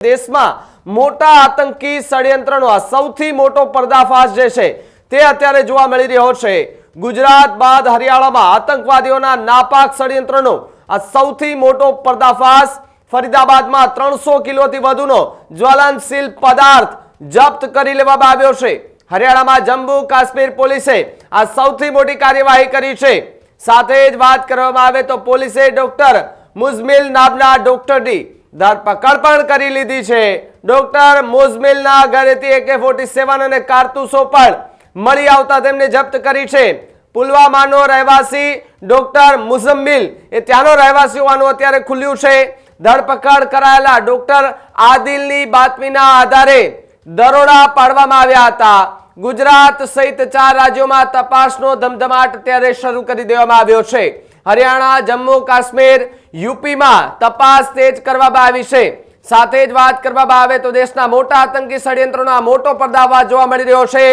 દેશમાં મોટા આતંકી ષડયંત્રનો આ સૌથી મોટો પર્દાફાશ જે છે તે અત્યારે જોવા મળી રહ્યો છે. ગુજરાત બાદ હરિયાણામાં આતંકવાદીઓના નાપાક ષડયંત્રનો આ સૌથી મોટો પર્દાફાશ ફરીદાબાદમાં ત્રણસો કિલોથી વધુનો જ્વલનશીલ પદાર્થ જપ્ત કરી લેવામાં આવ્યો છે. હરિયાણામાં જમ્મુ કાશ્મીર પોલીસે આ સૌથી મોટી કાર્યવાહી કરી છે. સાથે જ વાત કરવામાં આવે તો પોલીસે ડોક્ટર મુઝમિલ નામના ડોક્ટરની ધરપકડ પણ કરી લીધી છે. ડોક્ટર મુઝમિલના ઘરેથી એકે ફોર્ટી સેવન અને કારતૂસો પણ મળી આવતા તેમને જપ્ત કરી છે. પુલવામાનો રહેવાસી ડોક્ટર મુઝમ્મિલ એ ત્યાંનો રહેવાસી હોવાનું અત્યારે ખુલ્યું છે. ધરપકડ કરાયેલા ડોક્ટર આદિલની બાતમીના આધારે દરોડા પાડવામાં આવ્યા હતા. ગુજરાત સહિત ચાર રાજ્યોમાં તપાસનો ધમધમાટ અત્યારે શરૂ કરી દેવામાં આવ્યો છે. હરિયાણા, જમ્મુ, કાશ્મીર યુપીમાં તપાસ તેજ કરવામાં આવી છે. સાથે જ વાત કરવામાં આવે તો દેશના મોટા આતંકી ષડયંત્રોનો આ મોટો પર્દાફાશ જોવા મળી રહ્યો છે.